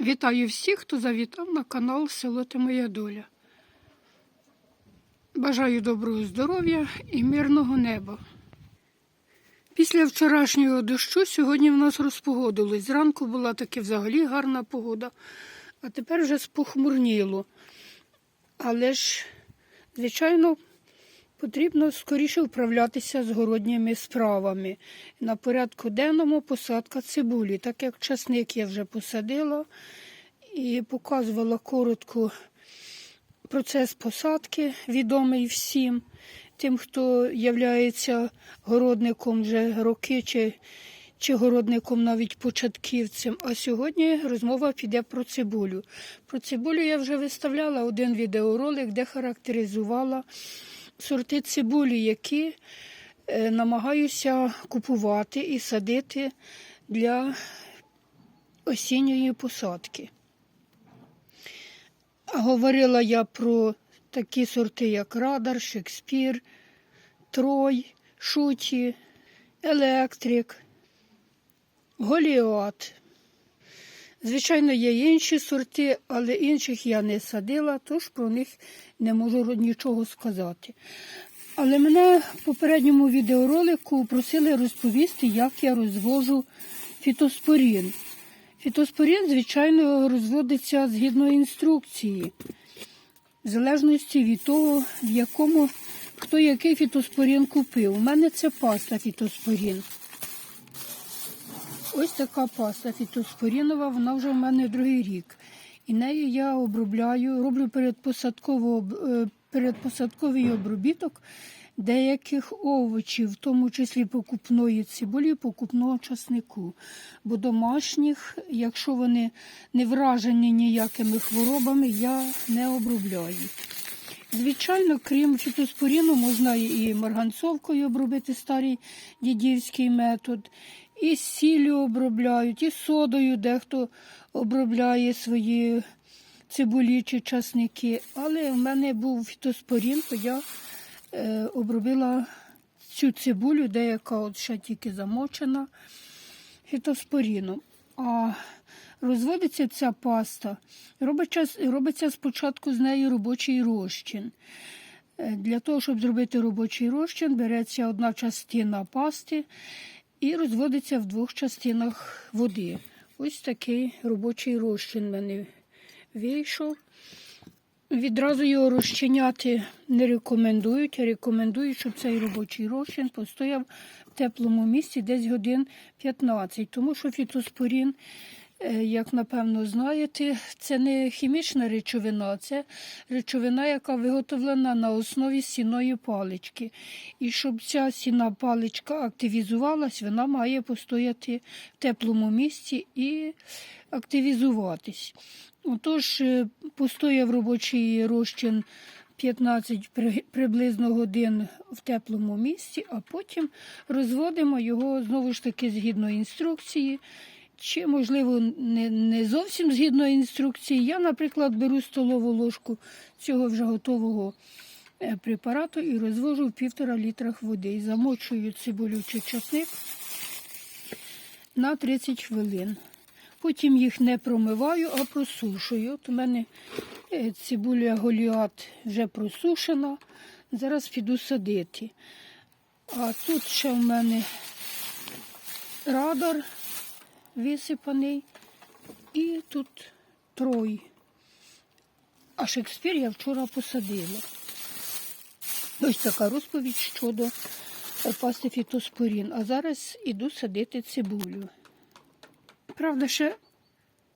Вітаю всіх, хто завітав на канал Село Та Моя Доля. Бажаю доброго здоров'я і мирного неба. Після вчорашнього дощу сьогодні в нас розпогодилось. Зранку була таки взагалі гарна погода, а тепер вже спохмурніло. Але ж, звичайно, потрібно скоріше вправлятися з городніми справами. На порядку денному посадка цибулі, так як часник я вже посадила і показувала коротко процес посадки, відомий всім, тим, хто являється городником вже роки чи, чи городником навіть початківцем. А сьогодні розмова піде про цибулю. Про цибулю я вже виставляла один відеоролик, де характеризувала сорти цибулі, які е, намагаюся купувати і садити для осінньої посадки. Говорила я про такі сорти, як Радар, Шекспір, Трой, Шуті, Електрик, Голіат. Звичайно, є інші сорти, але інших я не садила, тож про них не можу нічого сказати. Але мене в попередньому відеоролику просили розповісти, як я розвожу фітоспорін. Фітоспорін, звичайно, розводиться згідно інструкції, в залежності від того, в якому хто який фітоспорін купив. У мене це паста фітоспорін. Ось така паста фітоспорінова, вона вже в мене другий рік. І нею я обробляю, роблю е, передпосадковий обробіток деяких овочів, в тому числі покупної цибулі, покупного часнику. Бо домашніх, якщо вони не вражені ніякими хворобами, я не обробляю. Звичайно, крім фітоспоріну, можна і марганцовкою обробити старий дідівський метод, і сіллю обробляють, і содою дехто обробляє свої цибулі чи часники. Але в мене був фітоспорін, то я е, обробила цю цибулю, деяка от ще тільки замочена фітоспоріном. А розводиться ця паста, робиться, робиться спочатку з нею робочий розчин. Е, Для того, щоб зробити робочий розчин, береться одна частина пасти і розводиться в двох частинах води. Ось такий робочий розчин в мене вийшов. Відразу його розчиняти не рекомендують, рекомендують, щоб цей робочий розчин постояв в теплому місці десь годин 15, тому що фітоспорін, як напевно знаєте, це не хімічна речовина, це речовина, яка виготовлена на основі сіної палички. І щоб ця сіна паличка активізувалась, вона має постояти в теплому місці і активізуватись. Отож, е, постояв робочий розчин 15 приблизно годин в теплому місці, а потім розводимо його знову ж таки згідно інструкції. Чи, можливо, не, не зовсім згідно інструкції. Я, наприклад, беру столову ложку цього вже готового е, препарату і розвожу в півтора літрах води. І замочую цибулю чи часник на 30 хвилин. Потім їх не промиваю, а просушую. От у мене е, цибуля голіат вже просушена. Зараз піду садити. А тут ще в мене радар висипаний і тут трой. А Шекспір я вчора посадила. Ось така розповідь щодо е, пасти фітоспорін. А зараз іду садити цибулю. Правда, ще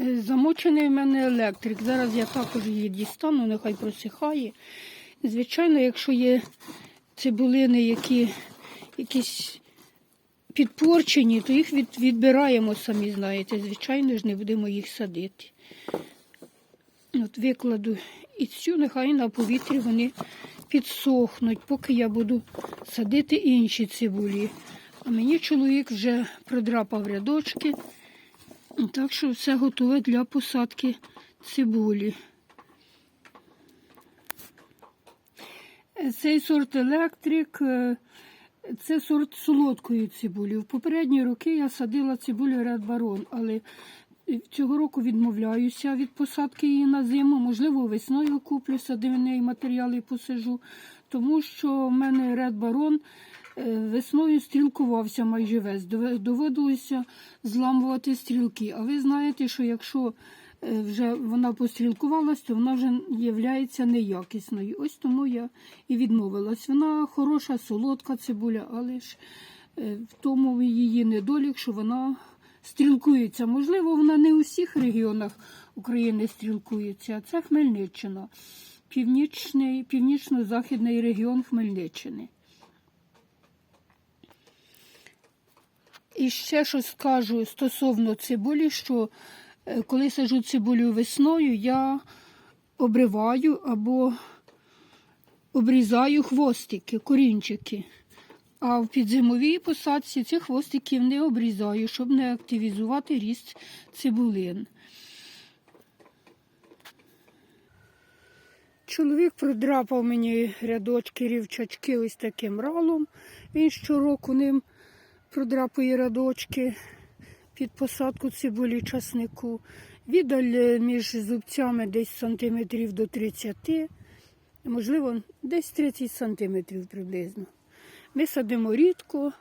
е, замочений в мене електрик. Зараз я також її дістану, нехай просихає. Звичайно, якщо є цибулини, які якісь підпорчені, то їх від, відбираємо, самі знаєте. Звичайно ж, не будемо їх садити. От викладу і цю, нехай на повітрі вони підсохнуть, поки я буду садити інші цибулі. А мені чоловік вже продрапав рядочки. Так що все готове для посадки цибулі. Цей сорт електрик е, це сорт солодкої цибулі. В попередні роки я садила цибулю Red Baron, але цього року відмовляюся від посадки її на зиму. Можливо, весною куплю садивний і посажу, тому що в мене ред барон е, весною стрілкувався майже весь. Доводилося зламувати стрілки. А ви знаєте, що якщо е, вже вона пострілкувалась, то вона вже є неякісною. Ось тому я і відмовилась. Вона хороша, солодка цибуля, але ж е, в тому її недолік, що вона стрілкується. Можливо, вона не у всіх регіонах України стрілкується, а це Хмельниччина, північний, північно-західний регіон Хмельниччини. І ще щось скажу стосовно цибулі, що е, коли сажу цибулю весною, я обриваю або обрізаю хвостики, корінчики. А в підзимовій посадці цих хвостиків не обрізаю, щоб не активізувати ріст цибулин. Чоловік продрапав мені рядочки рівчачки ось таким ралом. Він щороку ним продрапує рядочки під посадку цибулі часнику. Віддаль е, між зубцями десь сантиметрів до 30, можливо, десь 30 сантиметрів приблизно. Ми садимо рідко,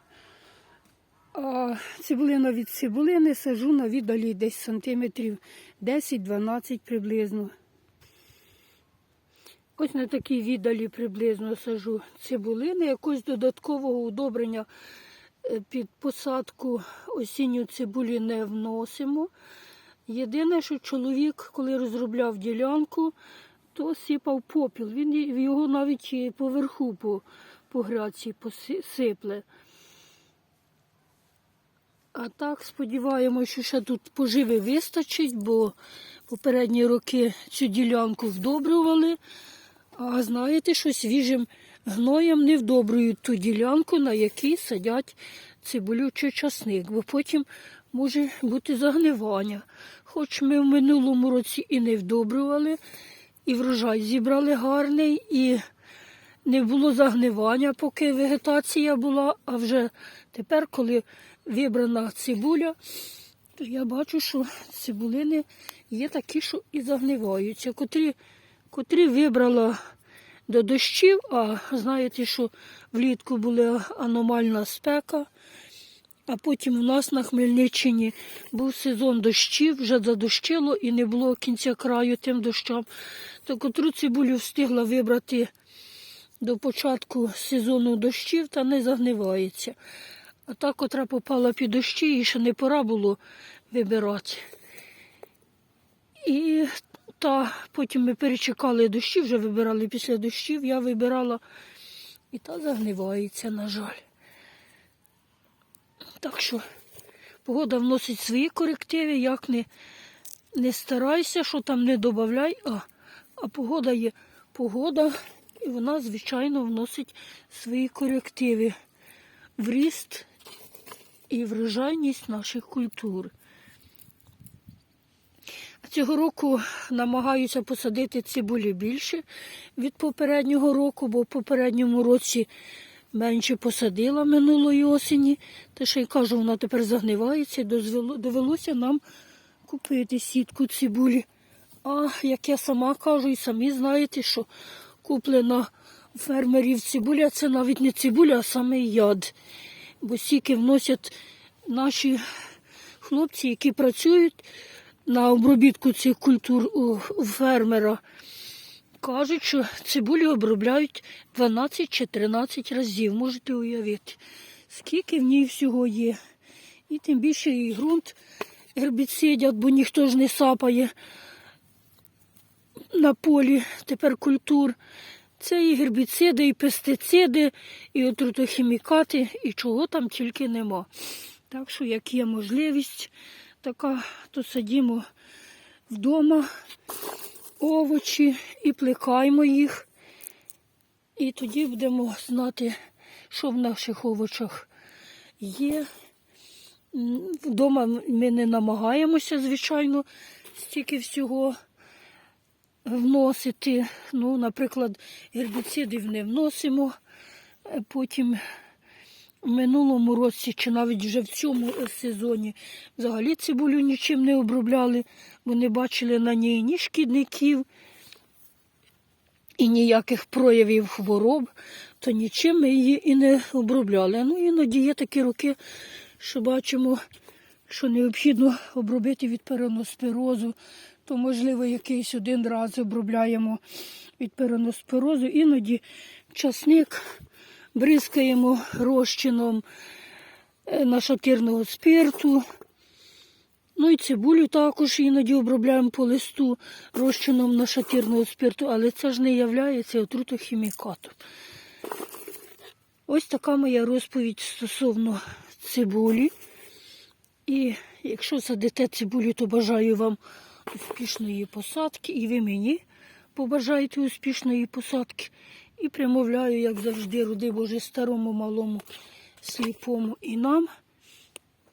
а цибулина від цибулини сажу на віддалі десь сантиметрів 10-12 приблизно. Ось на такій віддалі приблизно сажу цибулини, якогось додаткового удобрення під посадку осінню цибулі не вносимо. Єдине, що чоловік, коли розробляв ділянку, то сипав попіл. Він його навіть і поверху по, по гряці посипле. А так сподіваємося, що ще тут поживи вистачить, бо попередні роки цю ділянку вдобрювали. А знаєте, що свіжим гноєм не вдобрюють ту ділянку, на якій садять цибулю чи часник, бо потім може бути загнивання. Хоч ми в минулому році і не вдобрювали, і врожай зібрали гарний, і не було загнивання, поки вегетація була, а вже тепер, коли вибрана цибуля, то я бачу, що цибулини є такі, що і загниваються, котрі, котрі вибрала до дощів, а знаєте, що влітку була аномальна спека. А потім у нас на Хмельниччині був сезон дощів, вже задощило і не було кінця краю тим дощам. То котру цибулю встигла вибрати до початку сезону дощів та не загнивається. А та, котра попала під дощі, їй ще не пора було вибирати. І та потім ми перечекали дощі, вже вибирали після дощів, я вибирала і та загнивається, на жаль. Так що погода вносить свої корективи, як не, не старайся, що там не додавай, а, а погода є погода, і вона, звичайно, вносить свої корективи в ріст і врожайність наших культур. Цього року намагаюся посадити цибулі більше від попереднього року, бо в попередньому році менше посадила минулої осені. Та ще й кажу, вона тепер загнивається, довелося нам купити сітку цибулі. А як я сама кажу, і самі знаєте, що куплена фермерів цибуля, це навіть не цибуля, а саме яд. Бо стільки вносять наші хлопці, які працюють на обробітку цих культур у, фермера. Кажуть, що цибулю обробляють 12 чи 13 разів. Можете уявити, скільки в ній всього є. І тим більше і ґрунт гербіцидять, бо ніхто ж не сапає на полі тепер культур. Це і гербіциди, і пестициди, і отрутохімікати, і чого там тільки нема. Так що, як є можливість така, то садімо вдома овочі і плекаємо їх. І тоді будемо знати, що в наших овочах є. Вдома ми не намагаємося, звичайно, стільки всього вносити. Ну, наприклад, гербіцидів не вносимо. Е, Потім в минулому році, чи навіть вже в цьому сезоні, взагалі цибулю нічим не обробляли, бо не бачили на ній ні шкідників, і ніяких проявів хвороб, то нічим ми її і не обробляли. Ну, іноді є такі роки, що бачимо, що необхідно обробити від пероноспирозу, то, можливо, якийсь один раз обробляємо від пероноспирозу. Іноді часник бризкаємо розчином е, нашатирного спирту. Ну і цибулю також іноді обробляємо по листу розчином нашатирного спирту, але це ж не являється отрутохімікатом. Ось така моя розповідь стосовно цибулі. І якщо садите цибулю, то бажаю вам успішної посадки. І ви мені побажаєте успішної посадки. І примовляю, як завжди, руди Боже, старому, малому, сліпому і нам.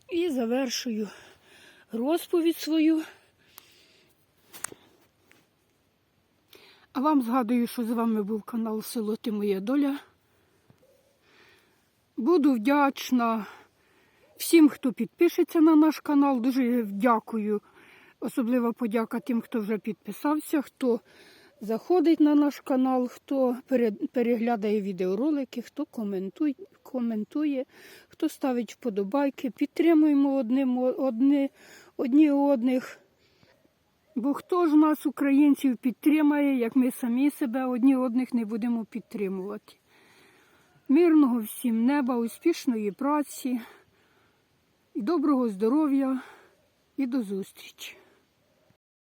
І завершую розповідь свою. А вам згадую, що з вами був канал Село Ти Моя Доля. Буду вдячна всім, хто підпишеться на наш канал. Дуже дякую. Особлива подяка тим, хто вже підписався, хто заходить на наш канал, хто переглядає відеоролики, хто коментує, хто ставить вподобайки. Підтримуємо одним, одні, одні одних. Бо хто ж нас, українців, підтримає, як ми самі себе одні одних не будемо підтримувати. Мирного всім неба, успішної праці, доброго здоров'я і до зустрічі!